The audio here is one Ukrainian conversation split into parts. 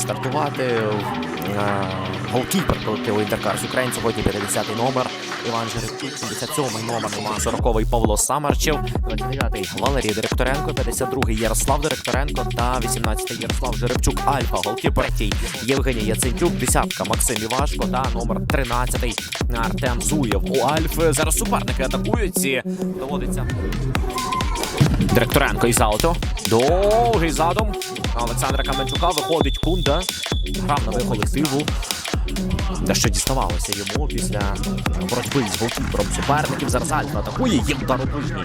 стартувати. Е, Голкіпер колективу Інтеркарс Україн сьогодні 50-й номер. Іван Жеребчук, 77-й номер, 40-й Павло Самарчев, 29-й Валерій Директоренко, 52-й Ярослав Директоренко та 18-й Ярослав Жеребчук. Альфа, голкіпер, третій Євгеній Яцентюк, десятка Максим Івашко та номер 13-й Артем Зуєв. У Альфи зараз суперники атакують доводиться Директоренко із ауто. Довгий задум. Олександра Каменчука виходить Кунда. Грав на колективу. Та що діставалося йому після боротьби з голкіпером суперників. Зараз Альфа атакує їм даробужні.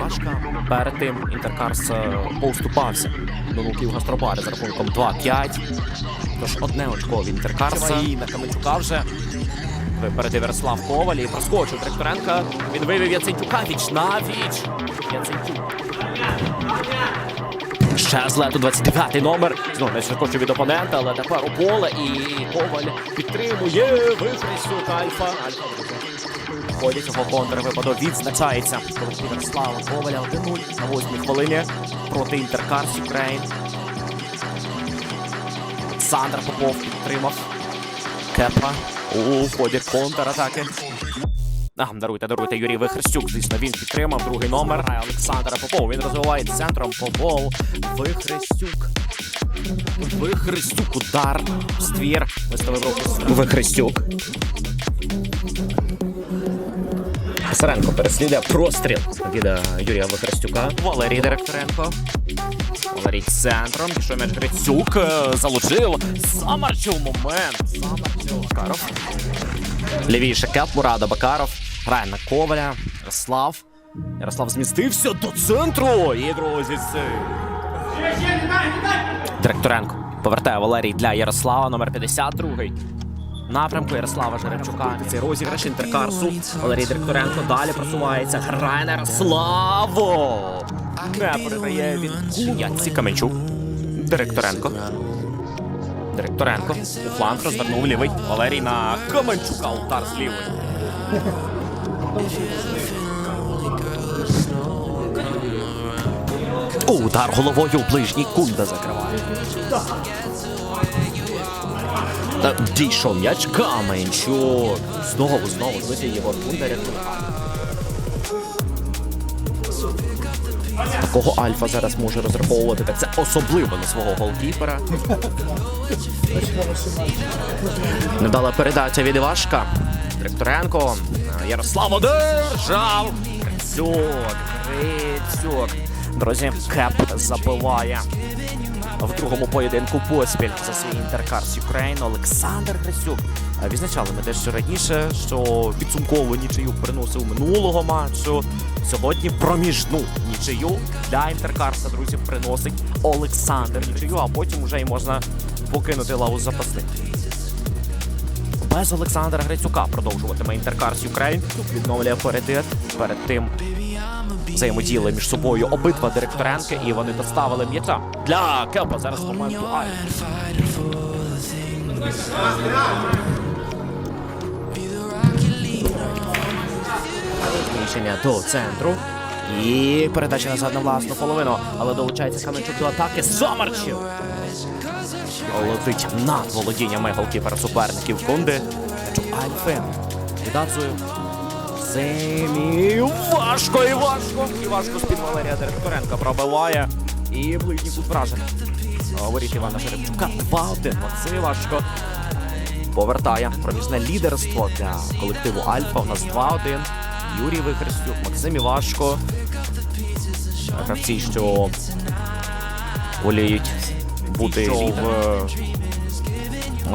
Важка. Перед тим Інтеркарс е, поступався до луків Гастробари за рахунком 2-5. Тож одне очко в Інтеркарса. І на Каменчука вже Випередив Ярослав Коваль і проскочив Тректоренка. Він вивів Яцентюка віч на віч. Яцентюк. Ще з лету 29-й номер. Знову не відскочив від опонента, але тепер у поле і Коваль підтримує. Вихрестюк Альфа. Альфа. Ходять його контрвипадок відзначається. Колектив Ярослава Коваля 1-0 на 8 хвилині проти Інтеркарс Україн. Олександр Попов підтримав. Кепа у ході контратаки. А, даруйте, даруйте, Юрій Вихрестюк. Звісно, він підтримав другий номер. Олександра Попов. Він розвиває центром. Попов. Вихрестюк. Вихрестюк. Удар. Ствір. Виставив руку. Вихрестюк. Писаренко переслідує простріл від е, Юрія Вихрестюка. Валерій Директоренко. Валерій центром. Пішов м'яч Грицюк. е, Залучив. Самарчев момент. Самарчев. Каров. Лівіше Кеп, Мурада Бакаров. Грає на Коваля. Ярослав. Ярослав змістився до центру. І друзі. Директоренко. Повертає Валерій для Ярослава, номер 52 Напрямку Ярослава Жеребчука. Цей розіграш інтеркарсу. Валерій Директоренко далі просувається. Грає на. Не передає він Яці Каменчук. Директоренко. Директоренко. У фланг розвернув лівий. Валерій на Каменчука. Удар з лівої. Удар головою ближній кунда закриває. Та дійшов м'яч Каменчук. Знову, знову збитий Єгор Кунда рятує. Кого Альфа зараз може розраховувати, так це особливо на свого голкіпера. Невдала передача від Івашка. Директоренко. Ярослав одержав. Грицюк, Грицюк. Друзі, Кеп забиває в другому поєдинку поспіль за свій інтеркарс Юкрейн Олександр Грицюк. Відзначали ми дещо раніше, що підсумкову нічию приносив минулого матчу. Сьогодні проміжну нічию для інтеркарса, друзі, приносить Олександр нічию, а потім вже й можна покинути лаву запасних. Без Олександра Грицюка продовжуватиме інтеркарс Юкрейн. Відновлює паритет перед тим. Взаємодіяли між собою обидва директоренки, і вони доставили м'яча для Кепа. Зараз моменту. Рішення до центру. І передача назад на власну половину. Але долучається Каменчук до атаки. Самарчів! Летить над володіннями голкіпера суперників. М'ячок Альфи. Віддавзує. Семі. Важко і важко. І важко з-під Валерія Директоренка пробиває. І ближній кут вражений. Говорить Івана Жеребчука. 2-1. Оце важко. Повертає проміжне лідерство для колективу Альфа. У нас 2-1. Юрій Вихрестюк, Максим Івашко. Гравці, що воліють бути в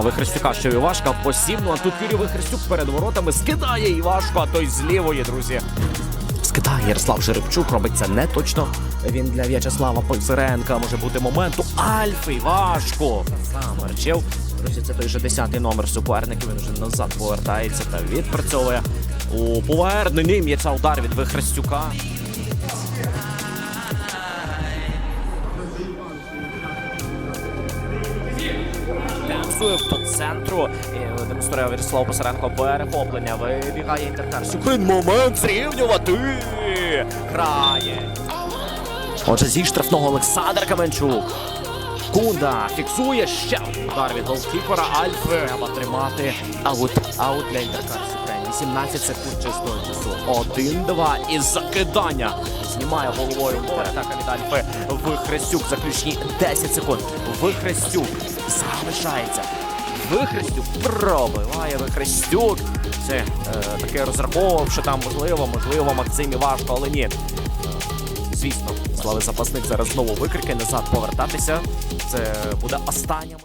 Вихрестюка, що Івашка посівну, а тут Юрій Вихрестюк перед воротами скидає Івашко, а той з лівої, друзі. Скидає Ярослав Жеребчук, робить це не точно. Він для В'ячеслава Пойсиренка може бути моменту. Альфи Івашко. Самарчев. Друзі, це той же 10-й номер суперників. Він вже назад повертається та відпрацьовує. У поверненні м'яча удар від Вихрестюка. Демсує по центру. І демонструє Вячеслав Писаренко перехоплення. Вибігає інтеркар. Сюкрин момент зрівнювати. Грає. Отже, зі штрафного Олександр Каменчук. Кунда фіксує ще удар від голкіпера Альфи. Треба тримати аут. Аут для Інтеркарс 18 секунд чистого часу. Один-два і закидання. Знімає головою атака від Альфи. Вихрестюк. Заключні 10 секунд. Вихрестюк залишається. Вихрестюк пробиває Вихрестюк. Це е, таке розраховував, що там можливо, можливо, Максимі важко, але ні. Звісно, слави запасник зараз знову викрики назад повертатися. Це буде останнім.